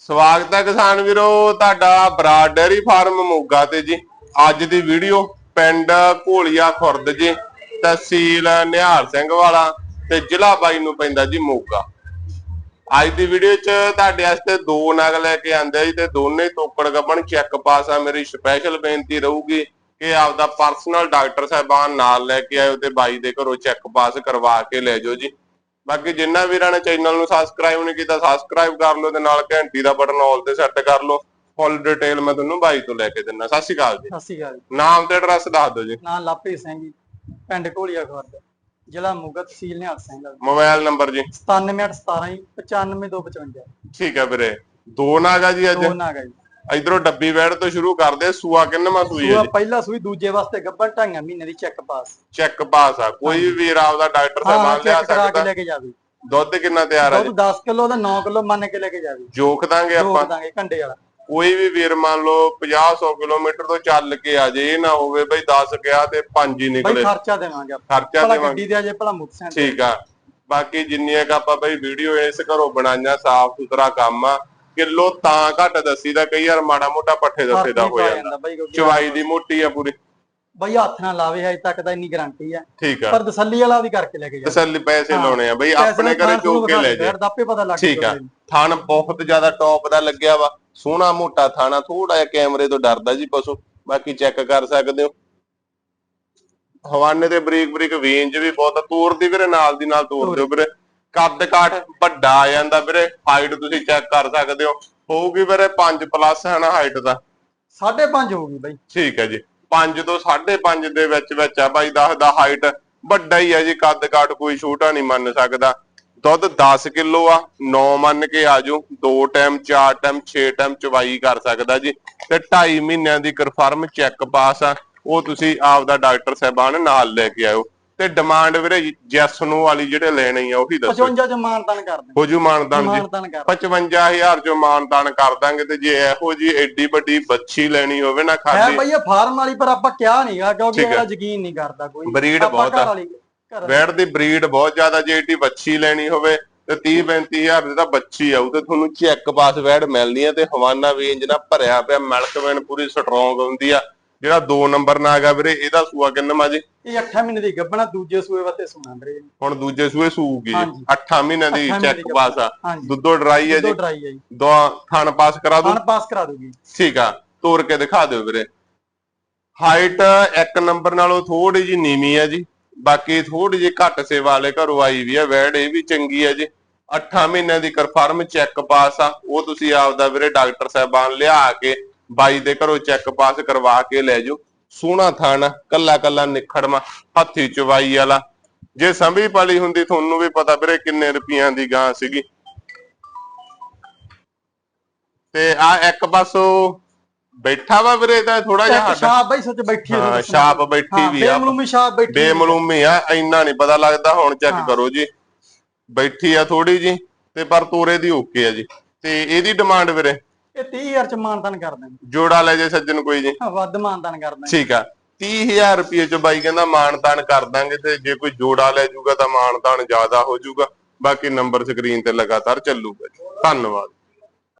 ਸਵਾਗਤ ਹੈ ਕਿਸਾਨ ਵੀਰੋ, ਤੁਹਾਡਾ ਬਰਾਡ ਡੇਅਰੀ ਫਾਰਮ ਮੋਗਾ ਤੇ ਜੀ। ਅੱਜ ਦੀ ਵੀਡੀਓ ਪਿੰਡ ਘੋਲੀਆ ਖੁਰਦ ਜੀ, ਤਹਿਸੀਲ ਨਿਹਾਲ ਸਿੰਘ ਵਾਲਾ ਤੇ ਜ਼ਿਲ੍ਹਾ ਬਾਈ ਨੂੰ ਪੈਂਦਾ ਜੀ ਮੋਗਾ। ਅੱਜ ਦੀ ਵੀਡੀਓ 'ਚ ਤੁਹਾਡੇ ਵਾਸਤੇ ਦੋ ਨਗ ਲੈ ਕੇ ਆਂਦੇ ਜੀ ਤੇ ਦੋਨੇ ਤੋਕੜ ਗੱਬਣ ਚੈੱਕ ਪਾਸ ਆ। ਮੇਰੀ ਸਪੈਸ਼ਲ ਬੇਨਤੀ ਰਹੂਗੀ ਕਿ ਆਪਦਾ ਪਰਸਨਲ ਡਾਕਟਰ ਸਾਹਿਬਾਨ ਨਾਲ ਲੈ ਕੇ ਆਇਓ ਤੇ ਬਾਈ ਦੇ ਘਰੋਂ ਚੈੱਕ ਪਾਸ ਕਰਵਾ ਕੇ ਲੈ ਜਾਓ ਜੀ। ਬਾਕੀ ਜਿੰਨਾ ਵੀਰਾਂ ਨੇ ਚੈਨਲ ਨੂੰ ਸਬਸਕ੍ਰਾਈਬ ਨਹੀਂ ਕੀਤਾ ਸਬਸਕ੍ਰਾਈਬ ਕਰ ਲਓ ਤੇ ਨਾਲ ਘੰਟੀ ਦਾ ਬਟਨ ਆਲ ਤੇ ਸੈੱਟ ਕਰ ਲਓ। ਫੁੱਲ ਡਿਟੇਲ ਮੈਂ ਤੁਹਾਨੂੰ ਬਾਈ ਤੋਂ ਲੈ ਕੇ ਦਿੰਦਾ। ਸਤਿ ਸ਼੍ਰੀ ਅਕਾਲ ਜੀ। ਸਤਿ ਸ਼੍ਰੀ ਅਕਾਲ ਜੀ। ਨਾਮ ਤੇ ਐਡਰੈਸ ਦੱਸ ਦਿਓ ਜੀ। ਨਾਂ ਲਾਪੇ ਸਿੰਘ ਜੀ ਪਿੰਡ ਘੋਲੀਆ ਖੁਰਦ ਜ਼ਿਲ੍ਹਾ ਮੋਗਾ ਤਹਿਸੀਲ ਨਿਹਾਲ ਸਿੰਘ ਦਾ। ਮੋਬਾਈਲ ਨੰਬਰ ਜੀ। 97817 ਜੀ 95255 ਠੀਕ ਹੈ ਵੀਰੇ। ਦੋ ਨਾਗਾ ਜੀ ਅੱਜ। ਦੋ ਨਾਗਾ ਜੀ। ਇਧਰੋਂ ਡੱਬੀ ਵੈੜ ਤੋਂ ਸ਼ੁਰੂ ਕਰਦੇ ਸੂਆ ਕਿੰਨਵਾਂ ਸੂਈ ਹੈ ਸੂਆ ਜੀ ਪਹਿਲਾ ਸੂਈ ਦੂਜੇ ਵਾਸਤੇ ਗੱਬਰ ਢਾਈਆਂ ਮਹੀਨੇ ਦੀ ਚੈੱਕ ਪਾਸ ਚੈੱਕ ਪਾਸ ਆ ਕੋਈ ਵੀ ਵੀਰ ਆਪਦਾ ਡਾਕਟਰ ਹਾਂ ਸਾਹਿਬਾਨ ਲਿਆ ਚੈੱਕ ਕਰਾ ਕੇ ਸਕਦਾ। ਲੈ ਕੇ ਜਾਵੇ। ਦੁੱਧ ਕਿੰਨਾ ਤਿਆਰ ਆ ਜੀ? ਦੁੱਧ 10 ਕਿਲੋ ਦਾ 9 ਕਿਲੋ ਮੰਨ ਕੇ ਲੈ ਕੇ ਜਾਵੇ। ਜੋਖ ਦਾਂਗੇ ਆਪਾਂ। ਰੋਕ ਦਾਂਗੇ ਘੰਟੇ ਵਾਲਾ। ਕੋਈ ਵੀ ਵੀਰ ਮੰਨ ਲਓ 50 100 ਕਿਲੋਮੀਟਰ ਤੋਂ ਚੱਲ ਕੇ ਆ ਜੇ ਇਹ ਨਾ ਹੋਵੇ ਬਈ 10 ਗਿਆ ਤੇ 5 ਹੀ ਬਈ ਨਿਕਲੇ ਖਰਚਾ ਦੇਵਾਂਗੇ ਆਪਾਂ। ਖਰਚਾ ਭਲਾ ਦੇਵਾਂਗੇ। ਗੱਡੀ ਦੇ ਆ ਜੇ ਭਲਾ ਮੋਟਰਸਾਈਕਲ। ਠੀਕ ਆ। ਬਾਕੀ ਜਿੰਨੀਆਂ ਕ ਆਪਾਂ ਬਈ ਵੀਡੀਓ ਇਸ ਘਰੋਂ ਬਣਾਈਆਂ ਸਾਫ਼ ਸੁਥਰਾ ਕੰਮ ਆ। ਕਿਲੋ ਤਾਂ ਘੱਟ ਦੱਸੀ ਦਾ ਕਈ ਵਾਰ ਮਾੜਾ ਮੋਟਾ ਪੱਠੇ ਦੱਸੇ ਦਾ ਹੋ ਜਾਂਦਾ। ਚਵਾਈ ਦੀ ਮੋਟੀ ਆ ਪੂਰੀ। ਬਈ ਹੱਥ ਨਾਲ ਲਾਵੇ ਹਜੇ ਤੱਕ ਤਾਂ ਇੰਨੀ ਗਾਰੰਟੀ ਆ। ਠੀਕ ਆ। ਪਰ ਤਸੱਲੀ ਵਾਲਾ ਵੀ ਕਰਕੇ ਲੈ ਕੇ ਜਾਵੇ ਤਸੱਲੀ ਪੈਸੇ। ਲਾਉਣੇ ਆ ਬਈ ਆਪਣੇ ਘਰੇ ਜੋ ਖੂਨ ਕੇ ਲੈ ਜੇ। ਦੇ, ਫਿਰ ਆਪੇ ਪਤਾ ਲੱਗ ਠੀਕ ਆ। ਥਣ ਬਹੁਤ ਜ਼ਿਆਦਾ ਟੌਪ ਦਾ ਲੱਗਿਆ ਵਾ। ਸੋਹਣਾ ਮੋਟਾ ਥਾਣਾ ਥੋੜਾ ਜਿਹਾ ਕੈਮਰੇ ਤੋਂ ਡਰਦਾ ਜੀ ਪਸ਼ੂ। ਬਾਕੀ ਚੈੱਕ ਕਰ ਸਕਦੇ ਹੋ। ਹਵਾਨੇ ਤੇ ਬਰੀਕ ਬਰੀਕ ਵੇਂਜ ਵੀ ਬਹੁਤ ਆ। ਤੋਰ ਦੀ ਵੀਰੇ ਨਾਲ ਦੀ ਨਾਲ ਤੋਰ ਦਿਓ ਵੀਰੇ। ਕੱਦ ਕਾਠ ਵੱਡਾ ਆ ਜਾਂਦਾ ਵੀਰੇ ਹਾਈਟ ਤੁਸੀਂ ਚੈੱਕ ਕਰ ਸਕਦੇ ਹੋ। ਹੋਊਗੀ ਵੀਰੇ 5 ਪਲੱਸ ਹੈ ਨਾ ਹਾਈਟ ਦਾ। ਸਾਢੇ ਪੰਜ ਹੋਊਗੀ ਬਈ। ਠੀਕ ਹੈ ਜੀ। 5 ਤੋਂ 5.5 ਦੇ ਵਿੱਚ ਵਿੱਚ ਆ ਬਾਈ ਦੱਸਦਾ ਹਾਈਟ ਵੱਡਾ ਹੀ ਆ ਜੀ। ਕੱਦ ਕਾਠ ਕੋਈ ਛੋਟਾ ਨਹੀਂ ਮੰਨ ਸਕਦਾ। ਦੁੱਧ 10 ਕਿਲੋ ਆ 9 ਮੰਨ ਕੇ ਆਜੋ 2 ਟਾਈਮ 4 ਟਾਈਮ 6 ਟਾਈਮ ਚਵਾਈ ਕਰ ਸਕਦਾ ਜੀ। ਤੇ 2.5 ਮਹੀਨਿਆਂ ਦੀ ਕਨਫਰਮ ਚੈੱਕ ਪਾਸ ਆ। ਉਹ ਤੁਸੀਂ ਆਪਦਾ ਡਾਕਟਰ ਸਾਹਿਬਾਨ ਨਾਲ ਲੈ ਕੇ ਆਇਓ। ਤੇ ਡਿਮਾਂਡ ਵੀਰੇ ਜੈਸ ਨੂੰ ਵਾਲੀ ਜਿਹੜੇ ਲੈਣੀ ਆ ਉਹੀ ਦੱਸੋ। 55 ਚ ਮਾਨਤਾਨ ਕਰ ਹੋ ਜੂ ਮਾਨਦਾਨ ਜੀ। ਮਾਨਤਾਨ ਕਰ 55000 ਜੋ ਮਾਨਦਾਨ ਕਰ ਦਾਂਗੇ ਤੇ ਜੇ ਇਹੋ ਜੀ ਐਡੀ ਵੱਡੀ ਬੱਚੀ ਲੈਣੀ ਹੋਵੇ ਨਾ ਹੈ ਬਈ ਇਹ ਫਾਰਮ ਵਾਲੀ ਪਰ ਆਪਾਂ ਕਿਹਾ ਨਹੀਂਗਾ ਕਿਉਂਕਿ ਠੀਕ ਹੈ। ਇਹਦਾ ਯਕੀਨ ਨਹੀਂ ਕਰਦਾ ਕੋਈ। ਬਰੀਡ ਆਪਾਂ ਬਹੁਤ ਘਰ ਆ। ਵਾਲੀ ਘਰ ਵੈੜ ਦੀ ਬਰੀਡ ਬਹੁਤ ਜ਼ਿਆਦਾ ਜੇ ਏਡੀ ਬੱਚੀ ਲੈਣੀ ਹੋਵੇ ਤੇ 30 35000 ਦੀ ਤਾਂ ਬੱਚੀ ਆਊ ਤੇ ਤੁਹਾਨੂੰ ਚੈੱਕ ਪਾਸ ਵੈੜ ਮਿਲਣੀ ਹੈ ਤੇ ਹਵਾਨਾ ਵੇਂਜ ਨਾਲ ਭਰਿਆ ਪਿਆ ਮਿਲਕ ਵੈਨ ਪੂਰੀ ਸਟਰੋਂਗ ਹੁੰਦੀ ਆ। ਜਿਹੜਾ 2 ਨੰਬਰ ਨਾ ਹੈਗਾ ਵੀਰੇ ਇਹਦਾ ਸੂਆ ਕਿੰਨਾ ਜੀ? ਇਹ 8 ਮਹੀਨੇ ਦੀ ਗੱਭਣਾ ਦੂਜੇ ਸੂਏ ਵਾਸਤੇ ਸੁਣਾ ਵੀਰੇ ਹੁਣ ਦੂਜੇ ਸੂਏ ਸੂਗੀ। ਹਾਂਜੀ। 8 ਮਹੀਨਿਆਂ ਦੀ ਮਹੀਨੇ ਚੈੱਕ ਪਾਸ ਆ। ਦੁੱਧੋ ਡਰਾਈ ਹੈ ਜੀ। ਡਰਾਈ ਹੈ ਜੀ। ਦੋ ਥਣ ਪਾਸ ਕਰਾ ਦੂੰ। ਹਣ ਪਾਸ ਕਰਾ ਦੂਗੀ ਠੀਕ ਆ। ਤੋੜ ਕੇ ਦਿਖਾ ਦਿਓ ਵੀਰੇ। ਹਾਈਟ ਇੱਕ ਨੰਬਰ ਨਾਲੋਂ ਥੋੜੀ ਜੀ ਨੀਵੀਂ ਆ ਜੀ। ਬਾਕੀ ਥੋੜੀ ਜੀ ਘੱਟ ਸੇ ਵਾਲੇ ਘਰੋਂ ਆਈ ਵੀ ਆ ਵੈੜ ਇਹ ਵੀ ਚੰਗੀ ਆ ਜੀ। 8 ਮਹੀਨਿਆਂ ਦੀ ਕਨਫਰਮ ਚੈੱਕ ਪਾਸ ਆ। ਉਹ ਤੁਸੀਂ ਆਪਦਾ ਵੀਰੇ ਡਾਕਟਰ ਸਾਹਿਬਾਨ ਲਿਆ ਕੇ ਬਾਈ ਦੇ ਘਰੋਂ ਚੈੱਕ ਪਾਸ ਕਰਵਾ ਕੇ ਲੈ ਜਾਓ। ਸੋਹਣਾ ਥਾਣਾ ਕੱਲਾ ਕੱਲਾ ਨਿਖੜਮਾ ਹੱਥੀ ਚਵਾਈ ਵਾਲਾ। ਜੇ ਸੰਭੀ ਪਾਲੀ ਹੁੰਦੀ ਤੁਹਾਨੂੰ ਵੀ ਪਤਾ ਵੀਰੇ ਕਿੰਨੇ ਰੁਪਈਆਂ ਦੀ ਗਾਂ ਸੀਗੀ। ਤੇ ਆ ਇੱਕ ਪਾਸੋਂ ਬੈਠਾ ਵਾ ਵੀਰੇ ਤਾਂ ਥੋੜਾ ਜਿਹਾ ਹੱਡ ਛਾਪ ਬਈ ਸੱਚ ਬੈਠੀ ਹੈ ਛਾਪ ਬੈਠੀ ਵੀ ਆ। ਬੇਮਲੂਮੀ ਛਾਪ ਬੈਠੀ। ਬੇਮਲੂਮੀ ਆ ਇੰਨਾ ਨਹੀਂ ਪਤਾ ਲੱਗਦਾ ਹੁਣ ਚੈੱਕ। ਕਰੋ ਜੀ। ਬੈਠੀ ਆ ਥੋੜੀ ਜੀ ਤੇ ਪਰ ਤੋਰੇ ਦੀ ਓਕੇ ਆ ਜੀ। ਤੇ ਇਹਦੀ ਡਿਮਾਂਡ ਵੀਰੇ? ਇਹ 30000 ਚ ਮਾਨਤਾਨ ਕਰ ਦੇਣ ਜੋੜਾ ਲੈ ਜੇ ਸੱਜਣ ਕੋਈ ਜੀ। ਵੱਧ ਮਾਨਤਾਨ ਕਰ ਦੇਣ ਠੀਕ ਆ। 30000 ਰੁਪਏ ਚ ਬਾਈ ਕਹਿੰਦਾ ਮਾਨਤਾਨ ਕਰ ਦਾਂਗੇ ਤੇ ਜੇ ਕੋਈ ਜੋੜਾ ਲੈ ਜਾਊਗਾ ਤਾਂ ਮਾਨਤਾਨ ਜ਼ਿਆਦਾ ਹੋ ਜਾਊਗਾ। ਬਾਕੀ ਨੰਬਰ ਸਕਰੀਨ ਤੇ ਲਗਾਤਾਰ ਚੱਲੂਗਾ ਜੀ। ਧੰਨਵਾਦ।